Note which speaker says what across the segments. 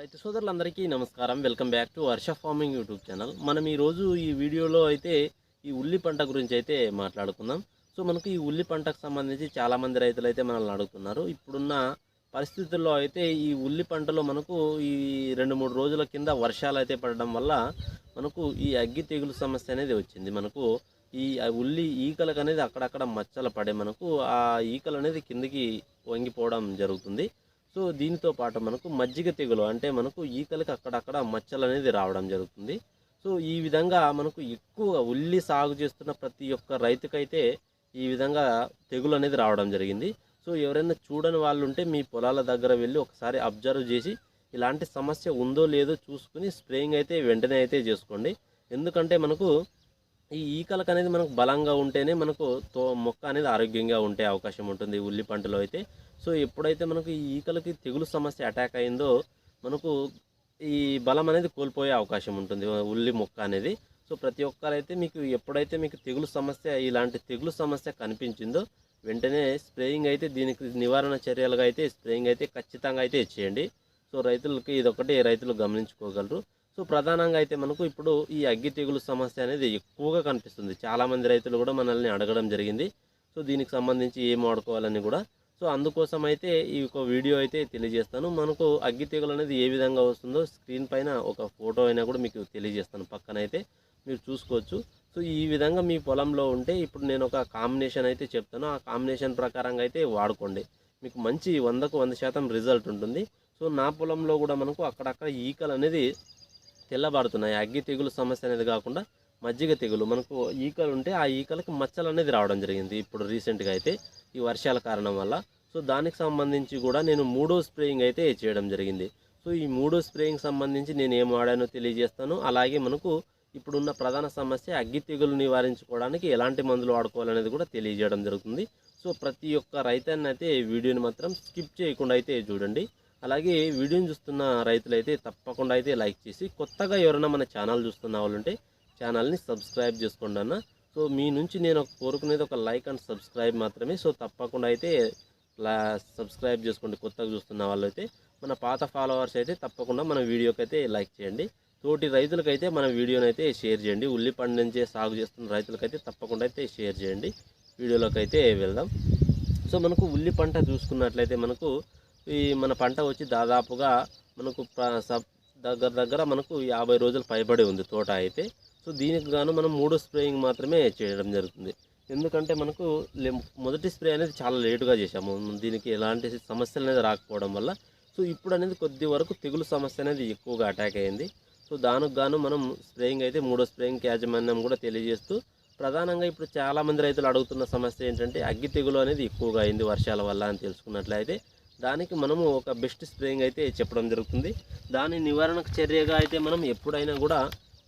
Speaker 1: రైతు సోదరులందరికీ నమస్కారం. Welcome back to Varsha farming YouTube channel. మనం ఈరోజు ఈ వీడియోలో అయితే ఈ ఉల్లి పంట గురించి అయితే మాట్లాడుకుందాం. సో మనకు ఈ ఉల్లి పంటకు సంబంధించి చాలామంది రైతులు అయితే మనల్ని అడుగుతున్నారు. ఇప్పుడున్న పరిస్థితుల్లో అయితే ఈ ఉల్లి పంటలో మనకు ఈ రెండు మూడు రోజుల కింద వర్షాలు అయితే పడడం వల్ల మనకు ఈ అగ్గి తెగులు సమస్య అనేది వచ్చింది. మనకు ఈ ఉల్లి ఈకలకు అనేది అక్కడక్కడ మచ్చలు పడే మనకు ఆ ఈకలు అనేది కిందికి వంగిపోవడం జరుగుతుంది. సో దీనితో పాటు మనకు మజ్జిగ తెగులు అంటే మనకు ఈకలకి అక్కడక్కడ మచ్చలు అనేది రావడం జరుగుతుంది. సో ఈ విధంగా మనకు ఎక్కువగా ఉల్లి సాగు చేస్తున్న ప్రతి ఒక్క రైతుకైతే ఈ విధంగా తెగులు అనేది రావడం జరిగింది. సో ఎవరైనా చూడని వాళ్ళు ఉంటే మీ పొలాల దగ్గర వెళ్ళి ఒకసారి అబ్జర్వ్ చేసి ఇలాంటి సమస్య ఉందో లేదో చూసుకుని స్ప్రేయింగ్ అయితే వెంటనే అయితే చేసుకోండి. ఎందుకంటే మనకు ఈ ఈకలకు అనేది మనకు బలంగా ఉంటేనే మనకు తో మొక్క అనేది ఆరోగ్యంగా ఉండే అవకాశం ఉంటుంది. ఉల్లి పంటలో అయితే సో ఎప్పుడైతే మనకు ఈ ఈకలకి తెగులు సమస్య అటాక్ అయిందో మనకు ఈ బలం అనేది కోల్పోయే అవకాశం ఉంటుంది ఉల్లి మొక్క అనేది. సో ప్రతి ఒక్కరైతే మీకు ఎప్పుడైతే మీకు తెగులు సమస్య ఇలాంటి తెగులు సమస్య కనిపించిందో వెంటనే స్ప్రేయింగ్ అయితే దీనికి నివారణ చర్యలుగా అయితే స్ప్రేయింగ్ అయితే ఖచ్చితంగా అయితే చేయండి. సో రైతులకి ఇదొకటి రైతులు గమనించుకోగలరు. సో ప్రధానంగా అయితే మనకు ఇప్పుడు ఈ అగ్గి తెగులు సమస్య అనేది ఎక్కువగా కనిపిస్తుంది. చాలామంది రైతులు కూడా మనల్ని అడగడం జరిగింది. సో దీనికి సంబంధించి ఏం వాడుకోవాలని కూడా సో అందుకోసం అయితే ఈ ఒక వీడియో అయితే తెలియజేస్తాను. మనకు అగ్గి తెగులు అనేది ఏ విధంగా వస్తుందో స్క్రీన్ పైన ఒక ఫోటో అయినా కూడా మీకు తెలియజేస్తాను పక్కన అయితే మీరు చూసుకోవచ్చు. సో ఈ విధంగా మీ పొలంలో ఉంటే ఇప్పుడు నేను ఒక కాంబినేషన్ అయితే చెప్తాను. ఆ కాంబినేషన్ ప్రకారంగా అయితే వాడుకోండి. మీకు మంచి వందకు వంద శాతం రిజల్ట్ ఉంటుంది. సో నా పొలంలో కూడా మనకు అక్కడక్కడ ఈకలు అనేది తెల్లబారుతున్నాయి. అగ్గి తెగులు సమస్య అనేది కాకుండా మజ్జిగ తెగులు. మనకు ఈకలు ఉంటే ఆ ఈకలకు మచ్చలు అనేది రావడం జరిగింది. ఇప్పుడు రీసెంట్గా అయితే ఈ వర్షాల కారణం వల్ల. సో దానికి సంబంధించి కూడా నేను మూడో స్ప్రేయింగ్ అయితే చేయడం జరిగింది. సో ఈ మూడో స్ప్రేయింగ్ సంబంధించి నేను ఏం వాడానో తెలియజేస్తాను. అలాగే మనకు ఇప్పుడున్న ప్రధాన సమస్య అగ్గి తెగులు నివారించుకోవడానికి ఎలాంటి మందులు వాడుకోవాలనేది కూడా తెలియజేయడం జరుగుతుంది. సో ప్రతి ఒక్క రైతాన్ని అయితే ఈ వీడియోని మాత్రం స్కిప్ చేయకుండా అయితే చూడండి. అలాగే వీడియోని చూస్తున్న రైతులైతే తప్పకుండా అయితే లైక్ చేసి కొత్తగా ఎవరైనా మన ఛానల్ చూస్తున్న వాళ్ళు ఉంటే ఛానల్ని సబ్స్క్రైబ్ చేసుకోండి అన్న. సో మీ నుంచి నేను ఒక కోరుకునేది ఒక లైక్ అండ్ సబ్స్క్రైబ్ మాత్రమే. సో తప్పకుండా అయితే లా సబ్స్క్రైబ్ చేసుకోండి. కొత్తగా చూస్తున్న వాళ్ళు అయితే మన పాత ఫాలోవర్స్ అయితే తప్పకుండా మన వీడియోకి అయితే లైక్ చేయండి. తోటి రైతులకైతే మన వీడియోని అయితే షేర్ చేయండి. ఉల్లి పండించే సాగు చేస్తున్న రైతులకైతే తప్పకుండా అయితే షేర్ చేయండి. వీడియోలోకి అయితే వెళ్దాం. సో మనకు ఉల్లి పంట చూసుకున్నట్లయితే మనకు ఈ మన పంట వచ్చి దాదాపుగా మనకు సబ్ దగ్గర దగ్గర మనకు యాభై రోజులు పైబడి ఉంది తోట అయితే. సో దీనికి గాను మనం మూడో స్ప్రేయింగ్ మాత్రమే చేయడం జరుగుతుంది. ఎందుకంటే మనకు మొదటి స్ప్రే అనేది చాలా లేటుగా చేసాము దీనికి ఎలాంటి సమస్యలు అనేది రాకపోవడం వల్ల. సో ఇప్పుడు అనేది కొద్ది వరకు తెగులు సమస్య అనేది ఎక్కువగా అటాక్ అయింది. సో దానికి గాను మనం స్ప్రేయింగ్ అయితే మూడో స్ప్రేయింగ్ యాజమాన్యం కూడా తెలియజేస్తూ ప్రధానంగా ఇప్పుడు చాలామంది రైతులు అడుగుతున్న సమస్య ఏంటంటే అగ్గి తెగులు అనేది ఎక్కువగా అయింది వర్షాల వల్ల అని తెలుసుకున్నట్లయితే దానికి మనము ఒక బెస్ట్ స్ప్రేయింగ్ అయితే చెప్పడం జరుగుతుంది. దాని నివారణకు చర్యగా అయితే మనం ఎప్పుడైనా కూడా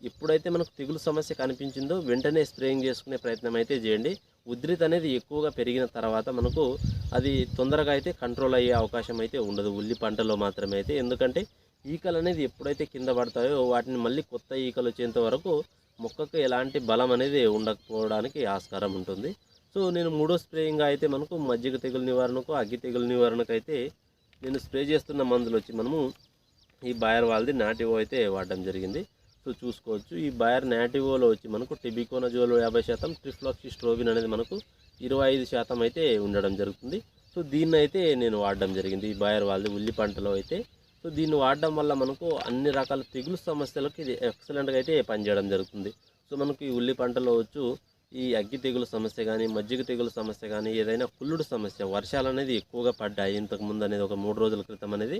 Speaker 1: ఎప్పుడైతే మనకు తెగులు సమస్య కనిపించిందో వెంటనే స్ప్రేయింగ్ చేసుకునే ప్రయత్నం అయితే చేయండి. ఉద్రిత అనేది ఎక్కువగా పెరిగిన తర్వాత మనకు అది తొందరగా అయితే కంట్రోల్ అయ్యే అవకాశం అయితే ఉండదు. ఉల్లి పంటలో మాత్రమే అయితే. ఎందుకంటే ఈకలు అనేది ఎప్పుడైతే కింద పడతాయో వాటిని మళ్ళీ కొత్త ఈకలు వచ్చేంత వరకు మొక్కకు ఎలాంటి బలం అనేది ఉండకపోవడానికి ఆస్కారం ఉంటుంది. సో నేను మూడో స్ప్రేయింగ్ అయితే మనకు మజ్జిగ తెగులు నివారణకు అగ్గి తెగులు నివారణకు అయితే నేను స్ప్రే చేస్తున్న మందులు వచ్చి మనము ఈ బాయర్ వాళ్ళది నాటివో అయితే వాడడం జరిగింది. సో చూసుకోవచ్చు. ఈ బయర్ నాటివోలో వచ్చి మనకు టిబికోనజోలో యాభై శాతం ట్రిఫ్లాక్సిస్ట్రోవిన్ అనేది మనకు ఇరవై ఐదు శాతం అయితే ఉండడం జరుగుతుంది. సో దీన్ని అయితే నేను వాడడం జరిగింది. ఈ బాయర్ వాళ్ళది ఉల్లి పంటలో అయితే. సో దీన్ని వాడడం వల్ల మనకు అన్ని రకాల తెగులు సమస్యలకు ఇది ఎక్సలెంట్గా అయితే పనిచేయడం జరుగుతుంది. సో మనకు ఈ ఉల్లి పంటలో వచ్చు ఈ అగ్గి తెగులు సమస్య కానీ మజ్జిగ తెగులు సమస్య కానీ ఏదైనా కుళ్ళుడు సమస్య వర్షాలు అనేది ఎక్కువగా పడ్డాయి. ఇంతకు ముందు అనేది ఒక మూడు రోజుల క్రితం అనేది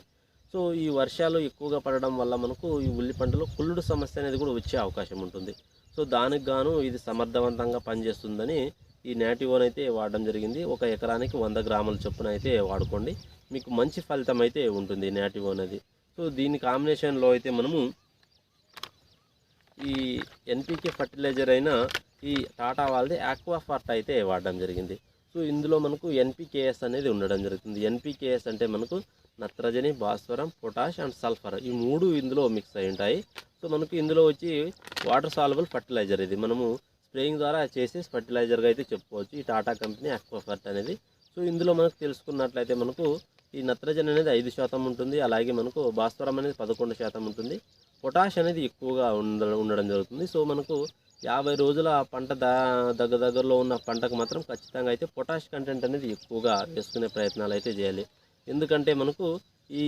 Speaker 1: సో ఈ వర్షాలు ఎక్కువగా పడడం వల్ల మనకు ఈ ఉల్లి పంటలో కుళ్ళుడు సమస్య అనేది కూడా వచ్చే అవకాశం ఉంటుంది. సో దానికి గాను ఇది సమర్థవంతంగా పనిచేస్తుందని ఈ నాటివోన్ అయితే వాడడం జరిగింది. ఒక ఎకరానికి వంద గ్రాముల చొప్పున అయితే వాడుకోండి. మీకు మంచి ఫలితం అయితే ఉంటుంది నాటివో అనేది. సో దీని కాంబినేషన్లో అయితే మనము ఈ ఎన్పికే ఫర్టిలైజర్ అయిన ఈ టాటా వాళ్ళది ఆక్వా ఫర్ట్ అయితే వాడడం జరిగింది. సో ఇందులో మనకు ఎన్పికేఎస్ అనేది ఉండడం జరుగుతుంది. ఎన్పికేఎస్ అంటే మనకు నత్రజని భాస్వరం పొటాష్ అండ్ సల్ఫర్ ఈ మూడు ఇందులో మిక్స్ అయి ఉంటాయి. సో మనకు ఇందులో వచ్చి వాటర్ సాల్బుల్ ఫర్టిలైజర్ ఇది. మనము స్ప్రేయింగ్ ద్వారా చేసే ఫర్టిలైజర్గా అయితే చెప్పుకోవచ్చు. ఈ టాటా కంపెనీ అక్వాఫర్ట్ అనేది. సో ఇందులో మనకు తెలుసుకున్నట్లయితే మనకు ఈ నత్రజని అనేది ఐదు శాతం ఉంటుంది. అలాగే మనకు భాస్వరం అనేది పదకొండు శాతం ఉంటుంది. పొటాష్ అనేది ఎక్కువగా ఉండడం జరుగుతుంది. సో మనకు యాభై రోజుల పంట దా దగ్గర దగ్గరలో ఉన్న పంటకు మాత్రం ఖచ్చితంగా అయితే పొటాష్ కంటెంట్ అనేది ఎక్కువగా వేసుకునే ప్రయత్నాలు అయితే చేయాలి. ఎందుకంటే మనకు ఈ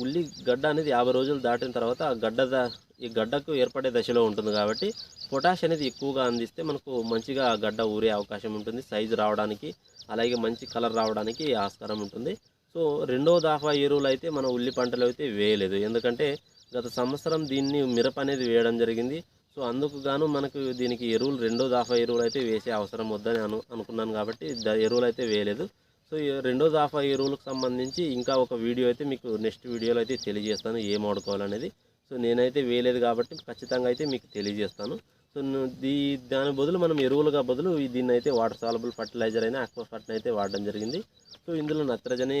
Speaker 1: ఉల్లి గడ్డ అనేది యాభై రోజులు దాటిన తర్వాత ఆ గడ్డ ఈ గడ్డకు ఏర్పడే దశలో ఉంటుంది కాబట్టి పొటాష్ అనేది ఎక్కువగా అందిస్తే మనకు మంచిగా ఆ గడ్డ ఊరే అవకాశం ఉంటుంది సైజు రావడానికి అలాగే మంచి కలర్ రావడానికి ఆస్కారం ఉంటుంది. సో రెండో దాఫా ఎరువులు అయితే మన ఉల్లి పంటలు అయితే వేయలేదు. ఎందుకంటే గత సంవత్సరం దీన్ని మిరప అనేది వేయడం జరిగింది. సో అందుకు గాను మనకు దీనికి ఎరువులు రెండో దాఫా ఎరువులు అయితే వేసే అవసరం వద్దని అను అనుకున్నాను కాబట్టి ద- ఎరువులు అయితే వేయలేదు. సో ఈ రెండో దాఫా ఎరువులకు సంబంధించి ఇంకా ఒక వీడియో అయితే మీకు నెక్స్ట్ వీడియోలో అయితే తెలియజేస్తాను ఏం వాడుకోవాలనేది. సో నేనైతే వేయలేదు కాబట్టి ఖచ్చితంగా అయితే మీకు తెలియజేస్తాను. సో దీ దాని బదులు మనం ఎరువులుగా బదులు దీన్ని అయితే వాటర్ సాలబుల్ ఫర్టిలైజర్ అయినా ఆక్వా అయితే వాడడం జరిగింది. సో ఇందులో నత్రజని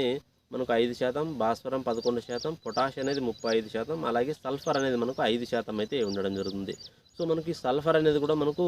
Speaker 1: మనకు ఐదు శాతం భాస్వరం పదకొండు శాతం పొటాష్ అనేది ముప్పై ఐదు శాతం అలాగే సల్ఫర్ అనేది మనకు ఐదు శాతం అయితే ఉండడం జరుగుతుంది. సో మనకి సల్ఫర్ అనేది కూడా మనకు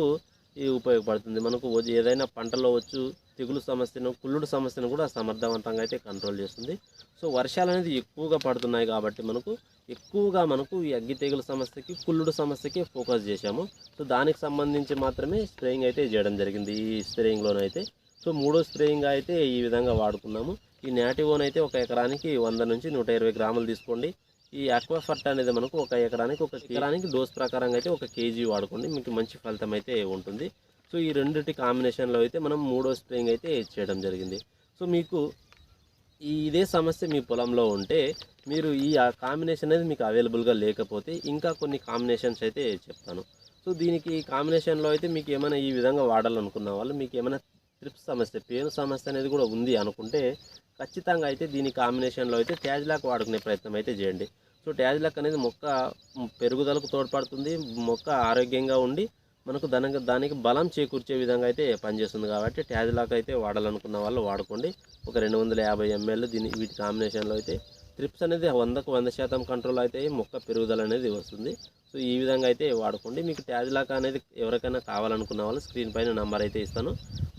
Speaker 1: ఈ ఉపయోగపడుతుంది. మనకు ఏదైనా పంటలో వచ్చు తెగులు సమస్యను కుళ్ళుడు సమస్యను కూడా సమర్థవంతంగా అయితే కంట్రోల్ చేస్తుంది. సో వర్షాలు అనేది ఎక్కువగా పడుతున్నాయి కాబట్టి మనకు ఎక్కువగా మనకు ఈ అగ్గి తెగులు సమస్యకి కుళ్ళుడు సమస్యకి ఫోకస్ చేశాము. సో దానికి సంబంధించి మాత్రమే స్ప్రేయింగ్ అయితే చేయడం జరిగింది. ఈ స్ప్రేయింగ్లోనైతే సో మూడో స్ప్రేయింగ్ అయితే ఈ విధంగా వాడుకున్నాము. ఈ నాటివోన్ అయితే ఒక ఎకరానికి వంద నుంచి నూట ఇరవై గ్రాములు తీసుకోండి. ఈ అక్వాఫర్ట్ అనేది మనకు ఒక ఎకరానికి ఒక ఎకరానికి డోస్ ప్రకారంగా అయితే ఒక కేజీ వాడుకోండి. మీకు మంచి ఫలితం అయితే ఉంటుంది. సో ఈ రెండింటి కాంబినేషన్లో అయితే మనం మూడో స్ప్రేయింగ్ అయితే చేయడం జరిగింది. సో మీకు ఇదే సమస్య మీ పొలంలో ఉంటే మీరు ఈ ఆ కాంబినేషన్ అనేది మీకు అవైలబుల్గా లేకపోతే ఇంకా కొన్ని కాంబినేషన్స్ అయితే చెప్తాను. సో దీనికి కాంబినేషన్లో అయితే మీకు ఏమైనా ఈ విధంగా వాడాలనుకున్న వాళ్ళు మీకు ఏమైనా ట్రిప్స్ సమస్య పేను సమస్య అనేది కూడా ఉంది అనుకుంటే ఖచ్చితంగా అయితే దీని కాంబినేషన్లో అయితే ట్యాజ్లాక్ వాడుకునే ప్రయత్నం అయితే చేయండి. సో ట్యాజ్లాక్ అనేది మొక్క పెరుగుదలకు తోడ్పడుతుంది మొక్క ఆరోగ్యంగా ఉండి మనకు దానికి దానికి బలం చేకూర్చే విధంగా అయితే పనిచేస్తుంది కాబట్టి ట్యాజ్లాక్ అయితే వాడాలనుకున్న వాళ్ళు వాడుకోండి. ఒక రెండు వందల యాభై ఎంఎల్ దీని వీటి కాంబినేషన్లో అయితే ట్రిప్స్ అనేది వందకు వంద శాతం కంట్రోల్ అయితే మొక్క పెరుగుదల అనేది వస్తుంది. సో ఈ విధంగా అయితే వాడుకోండి. మీకు ట్యాజ్లాక్ అనేది ఎవరికైనా కావాలనుకున్న వాళ్ళు స్క్రీన్ పైన నెంబర్ అయితే ఇస్తాను.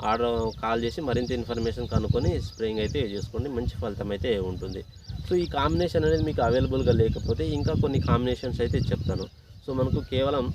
Speaker 1: ఆర్డర్ కాల్ చేసి మరింత ఇన్ఫర్మేషన్ కనుక్కొని స్ప్రేయింగ్ అయితే చేసుకోండి. మంచి ఫలితం అయితే ఉంటుంది. సో ఈ కాంబినేషన్ అనేది మీకు అవైలబుల్గా లేకపోతే ఇంకా కొన్ని కాంబినేషన్స్ అయితే చెప్తాను. సో మనకు కేవలం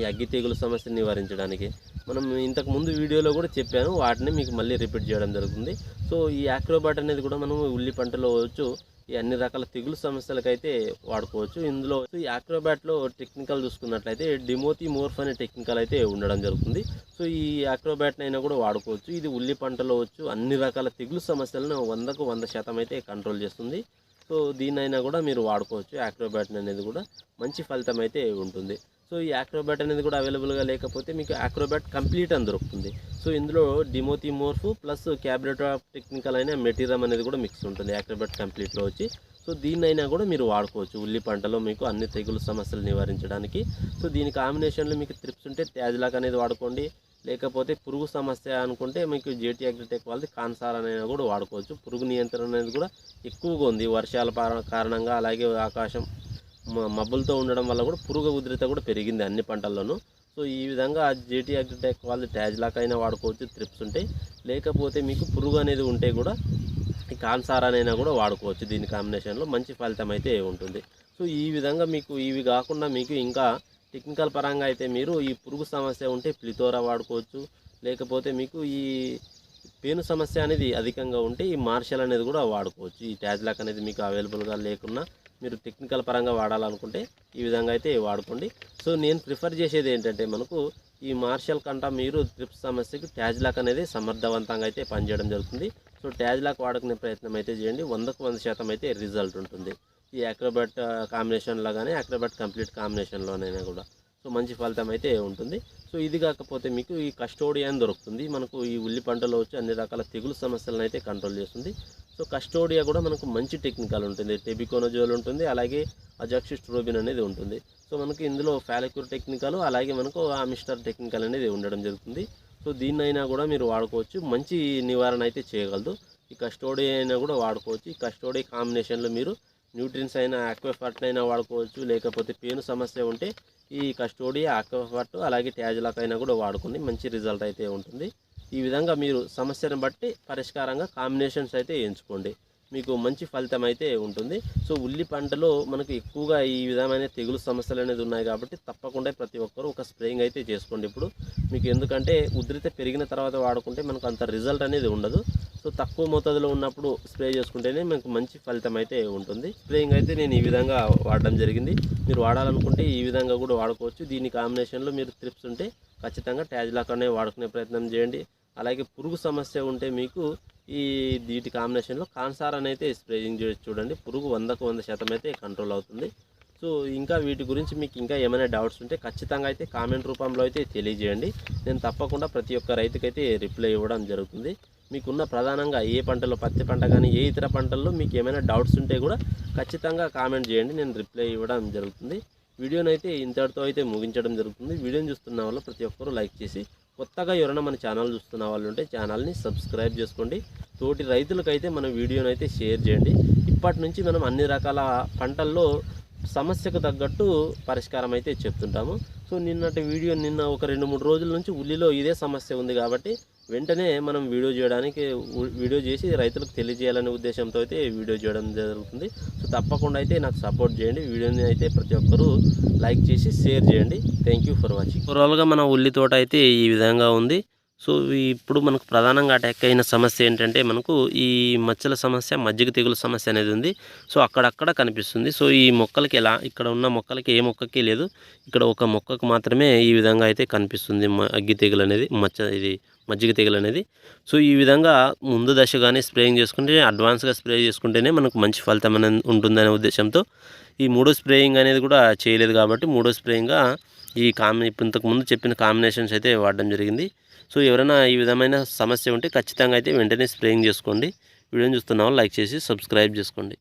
Speaker 1: ఈ అగ్గి తెగుల సమస్యను నివారించడానికి మనం ఇంతకు ముందు వీడియోలో కూడా చెప్పాను. వాటిని మీకు మళ్ళీ రిపీట్ చేయడం జరుగుతుంది. సో ఈ యాక్రోబాట్ అనేది కూడా మనం ఉల్లి పంటలో వచ్చు ఈ అన్ని రకాల తెగులు సమస్యలకైతే వాడుకోవచ్చు. ఇందులో ఈ యాక్రోబాట్లో టెక్నికల్ చూసుకున్నట్లయితే డిమోతి మోర్ఫ్ అనే టెక్నికల్ అయితే ఉండడం జరుగుతుంది. సో ఈ యాక్రోబాట్ అయినా కూడా వాడుకోవచ్చు. ఇది ఉల్లి పంటలో వచ్చు అన్ని రకాల తెగులు సమస్యలను వందకు వంద శాతం అయితే కంట్రోల్ చేస్తుంది. సో దీన్నైనా కూడా మీరు వాడుకోవచ్చు యాక్రోబాట్ అనేది కూడా. మంచి ఫలితం అయితే ఉంటుంది. సో ఈ యాక్రోబాట్ అనేది కూడా అవైలబుల్గా లేకపోతే మీకు యాక్రోబాట్ కంప్లీట్ అని దొరుకుతుంది. సో ఇందులో dimethomorph plus plus of technical అయిన మెటీరియం అనేది కూడా మిక్స్ ఉంటుంది యాక్రోబాట్ కంప్లీట్లో వచ్చి. సో దీన్నైనా కూడా మీరు వాడుకోవచ్చు. ఉల్లి పంటలో మీకు అన్ని తెగులు సమస్యలు నివారించడానికి. సో దీని కాంబినేషన్లో మీకు ట్రిప్స్ ఉంటే త్యాజ్లాక్ అనేది వాడుకోండి. లేకపోతే పురుగు సమస్య అనుకుంటే మీకు జేటీ అగ్రిటెక్ వాళ్ళది కాన్సార్ అనేది కూడా వాడుకోవచ్చు. పురుగు నియంత్రణ అనేది కూడా ఎక్కువగా ఉంది. వర్షాల పార- కారణంగా అలాగే ఆకాశం మబ్బులతో ఉండడం వల్ల కూడా పురుగు ఉధృత కూడా పెరిగింది అన్ని పంటల్లోనూ. సో ఈ విధంగా జేటీ అగ్రిటెక్ వాళ్ళు ట్యాజ్లాక్ అయినా వాడుకోవచ్చు ట్రిప్స్ ఉంటాయి. లేకపోతే మీకు పురుగు అనేది ఉంటే కూడా ఈ కాన్సార్ కూడా వాడుకోవచ్చు దీని కాంబినేషన్లో. మంచి ఫలితం అయితే ఉంటుంది. సో ఈ విధంగా మీకు ఇవి కాకుండా మీకు ఇంకా టెక్నికల్ పరంగా అయితే మీరు ఈ పురుగు సమస్య ఉంటే ప్లితోరా వాడుకోవచ్చు. లేకపోతే మీకు ఈ పేను సమస్య అనేది అధికంగా ఉంటే ఈ మార్షల్ అనేది కూడా వాడుకోవచ్చు. ఈ ట్యాజ్లాక్ అనేది మీకు అవైలబుల్గా లేకున్నా మీరు టెక్నికల్ పరంగా వాడాలనుకుంటే ఈ విధంగా అయితే వాడుకోండి. సో నేను ప్రిఫర్ చేసేది ఏంటంటే మనకు ఈ మార్షల్ కంట మీరు ట్రిప్స్ సమస్యకి ట్యాజ్లాక్ అనేది సమర్థవంతంగా అయితే పనిచేయడం జరుగుతుంది. సో ట్యాజ్లాక్ వాడుకునే ప్రయత్నం అయితే చేయండి. వందకు వంద శాతం అయితే రిజల్ట్ ఉంటుంది. ఈ అక్రోబాట్ కాంబినేషన్లో కానీ అక్రోబాట్ కంప్లీట్ కాంబినేషన్లోనైనా కూడా. సో మంచి ఫలితం అయితే ఉంటుంది. సో ఇది కాకపోతే మీకు ఈ కస్టోడియన్ దొరుకుతుంది. మనకు ఈ ఉల్లి పంటలో వచ్చి అన్ని రకాల తెగులు సమస్యలను అయితే కంట్రోల్ చేస్తుంది. సో కస్టోడియా కూడా మనకు మంచి టెక్నికల్ ఉంటుంది. టెబికోనజోల్ ఉంటుంది. అలాగే అజాక్సిస్ట్రోబిన్ అనేది ఉంటుంది. సో మనకి ఇందులో ఫాలిక్యూర్ టెక్నికల్ అలాగే మనకు ఆ మిస్టర్ టెక్నికల్ అనేది ఉండడం జరుగుతుంది. సో దీన్నైనా కూడా మీరు వాడుకోవచ్చు. మంచి నివారణ అయితే చేయగలదు. ఈ కస్టోడియా అయినా కూడా వాడుకోవచ్చు. ఈ కస్టోడియా కాంబినేషన్లో మీరు న్యూట్రిన్స్ అయినా ఆక్వాఫర్ట్ అయినా వాడుకోవచ్చు. లేకపోతే పేను సమస్య ఉంటే ఈ కస్టోడియా ఆక్వాఫర్ట్ అలాగే ట్యాజ్లాక్ అయినా కూడా వాడుకుని మంచి రిజల్ట్ అయితే ఉంటుంది. ఈ విధంగా మీరు సమస్యను బట్టి పరిష్కారంగా కాంబినేషన్స్ అయితే ఎంచుకోండి. మీకు మంచి ఫలితం అయితే ఉంటుంది. సో ఉల్లి పంటలో మనకు ఎక్కువగా ఈ విధమైన తెగులు సమస్యలు అనేది ఉన్నాయి కాబట్టి తప్పకుండా ప్రతి ఒక్కరూ ఒక స్ప్రేయింగ్ అయితే చేసుకోండి ఇప్పుడు. మీకు ఎందుకంటే ఉధృత పెరిగిన తర్వాత వాడుకుంటే మనకు అంత రిజల్ట్ అనేది ఉండదు. సో తక్కువ మోతాదులో ఉన్నప్పుడు స్ప్రే చేసుకుంటేనే మనకు మంచి ఫలితం అయితే ఉంటుంది. స్ప్రేయింగ్ అయితే నేను ఈ విధంగా వాడడం జరిగింది. మీరు వాడాలనుకుంటే ఈ విధంగా కూడా వాడుకోవచ్చు. దీని కాంబినేషన్లో మీరు త్రిప్స్ ఉంటే ఖచ్చితంగా ట్యాజ్ లాగానే వాడుకునే ప్రయత్నం చేయండి. అలాగే పురుగు సమస్య ఉంటే మీకు ఈ వీటి కాంబినేషన్లో కాన్సార్ అయితే స్ప్రేయింగ్ చేసి చూడండి. పురుగు వందకు వంద శాతం అయితే కంట్రోల్ అవుతుంది. సో ఇంకా వీటి గురించి మీకు ఇంకా ఏమైనా డౌట్స్ ఉంటే ఖచ్చితంగా అయితే కామెంట్ రూపంలో అయితే తెలియజేయండి. నేను తప్పకుండా ప్రతి ఒక్క రైతుకైతే రిప్లై ఇవ్వడం జరుగుతుంది. మీకున్న ప్రధానంగా ఏ పంటలో పత్తి పంట కానీ ఏ ఇతర పంటల్లో మీకు ఏమైనా డౌట్స్ ఉంటే కూడా ఖచ్చితంగా కామెంట్ చేయండి. నేను రిప్లై ఇవ్వడం జరుగుతుంది. వీడియోని అయితే ఇంతటితో అయితే ముగించడం జరుగుతుంది. వీడియోని చూస్తున్న వాళ్ళు ప్రతి ఒక్కరూ లైక్ చేసి కొత్తగా ఎవరైనా మన ఛానల్ చూస్తున్న వాళ్ళు ఉంటే ఛానల్ని సబ్స్క్రైబ్ చేసుకోండి. తోటి రైతులకైతే మన వీడియోని అయితే షేర్ చేయండి. ఇప్పటి నుంచి మనం అన్ని రకాల పంటల్లో సమస్యకు తగ్గట్టు పరిష్కారం అయితే చెప్తుంటాము. సో నిన్నటి వీడియో నిన్న ఒక రెండు మూడు రోజుల నుంచి ఉల్లిలో ఇదే సమస్య ఉంది కాబట్టి వెంటనే మనం వీడియో చేయడానికి వీడియో చేసి రైతులకు తెలియజేయాలనే ఉద్దేశంతో అయితే వీడియో చేయడం జరుగుతుంది. సో తప్పకుండా అయితే నాకు సపోర్ట్ చేయండి. వీడియోని అయితే ప్రతి ఒక్కరూ లైక్ చేసి షేర్ చేయండి. థ్యాంక్ యూ ఫర్ వాచింగ్ ఓవరాల్గా మన ఉల్లి తోట అయితే ఈ విధంగా ఉంది. సో ఇప్పుడు మనకు ప్రధానంగా అటాక్ అయిన సమస్య ఏంటంటే మనకు ఈ మచ్చల సమస్య మజ్జిగ తెగులు సమస్య అనేది ఉంది. సో అక్కడక్కడ కనిపిస్తుంది. సో ఈ మొక్కలకి ఎలా ఇక్కడ ఉన్న మొక్కలకి ఏ మొక్కకి లేదు. ఇక్కడ ఒక మొక్కకు మాత్రమే ఈ విధంగా అయితే కనిపిస్తుంది అగ్గి తెగులు అనేది మచ్చ ఇది మజ్జిగ తెగులు అనేది. సో ఈ విధంగా ముందు దశగానే స్ప్రేయింగ్ చేసుకుంటే అడ్వాన్స్గా స్ప్రే చేసుకుంటేనే మనకు మంచి ఫలితం అనేది ఉంటుందనే ఉద్దేశంతో ఈ మూడో స్ప్రేయింగ్ అనేది కూడా చేయలేదు కాబట్టి మూడో స్ప్రేయింగ్గా ఈ కాంబి ఇప్పుడు ఇంతకు ముందు చెప్పిన కాంబినేషన్స్ అయితే వాడడం జరిగింది. సో ఎవరైనా ఈ విధమైన సమస్య ఉంటే ఖచ్చితంగా అయితే వెంటనే స్ప్రేయింగ్ చేసుకోండి. వీడియోని చూస్తున్న లైక్ చేసి సబ్స్క్రైబ్ చేసుకోండి.